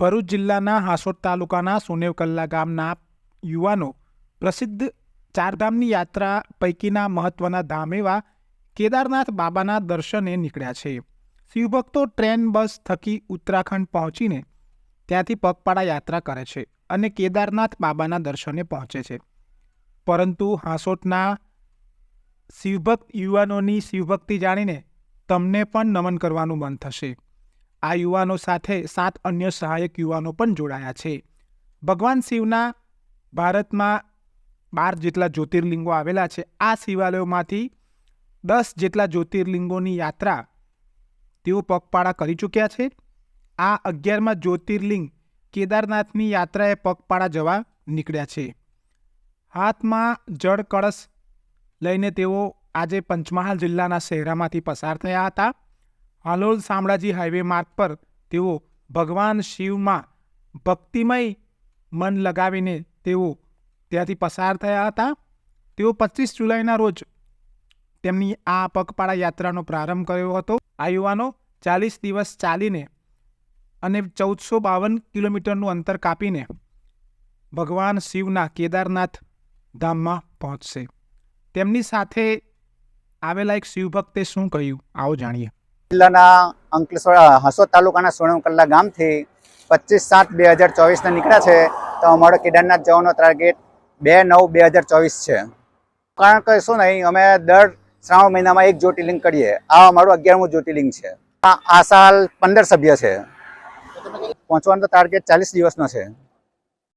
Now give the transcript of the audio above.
ભરૂચ જિલ્લાના હાસોદ તાલુકાના સોનેવકલ્લા ગામના યુવાનો પ્રસિદ્ધ ચારધામની યાત્રા પૈકીના મહત્વના ધામ એવા કેદારનાથ બાબાના દર્શને નીકળ્યા છે. શિવભક્તો ટ્રેન, બસ થકી ઉત્તરાખંડ પહોંચીને ત્યાંથી પગપાળા યાત્રા કરે છે અને કેદારનાથ બાબાના દર્શને પહોંચે છે. પરંતુ હાંસોટના શિવભક્ત યુવાનોની શિવભક્તિ જાણીને તમને પણ નમન કરવાનું મન થશે. આ યુવાનો સાથે સાત અન્ય સહાયક યુવાનો પણ જોડાયા છે. ભગવાન શિવના ભારતમાં બાર જેટલા જ્યોતિર્લિંગો આવેલા છે. આ શિવાલયોમાંથી દસ જેટલા જ્યોતિર્લિંગોની યાત્રા તેઓ પગપાળા કરી ચૂક્યા છે. આ અગિયારમાં જ્યોતિર્લિંગ કેદારનાથની યાત્રાએ પગપાળા જવા નીકળ્યા છે. હાથમાં જળ કળશ લઈને તેઓ આજે પંચમહાલ જિલ્લાના શહેરામાંથી પસાર થયા હતા. હાલોલ શામળાજી હાઈવે માર્ગ પર તેઓ ભગવાન શિવમાં ભક્તિમય મન લગાવીને તેઓ ત્યાંથી પસાર થયા હતા. તેઓ પચીસ જુલાઈના રોજ તેમની આ પગપાળા યાત્રાનો પ્રારંભ કર્યો હતો. આ યુવાનો ચાલીસ દિવસ ચાલીને અને ચૌદસો બાવન કિલોમીટરનું અંતર કાપીને ભગવાન શિવના કેદારનાથ ધામમાં પહોંચશે. તેમની સાથે આવેલા એક શિવભક્તે શું કહ્યું? આવો જાણીએ. જિલ્લાના અંકલેશ્વર હસોદ તાલુકાના સોણકલ્લા ગામથી પચીસ સાત બે હજાર ચોવીસના નીકળ્યા છે તો અમારો કેદારનાથ જવાનો ટાર્ગેટ બે નવ બે હજાર ચોવીસ છે. કારણ કે શું નહીં, અમે દર શ્રાવણ મહિનામાં એક જ્યોતિર્લિંગ કરીએ. આ અમારું અગિયારમું જ્યોતિર્લિંગ છે. આ સાલ પંદર સભ્ય છે. પહોંચવાનો ટાર્ગેટ ચાલીસ દિવસનો છે.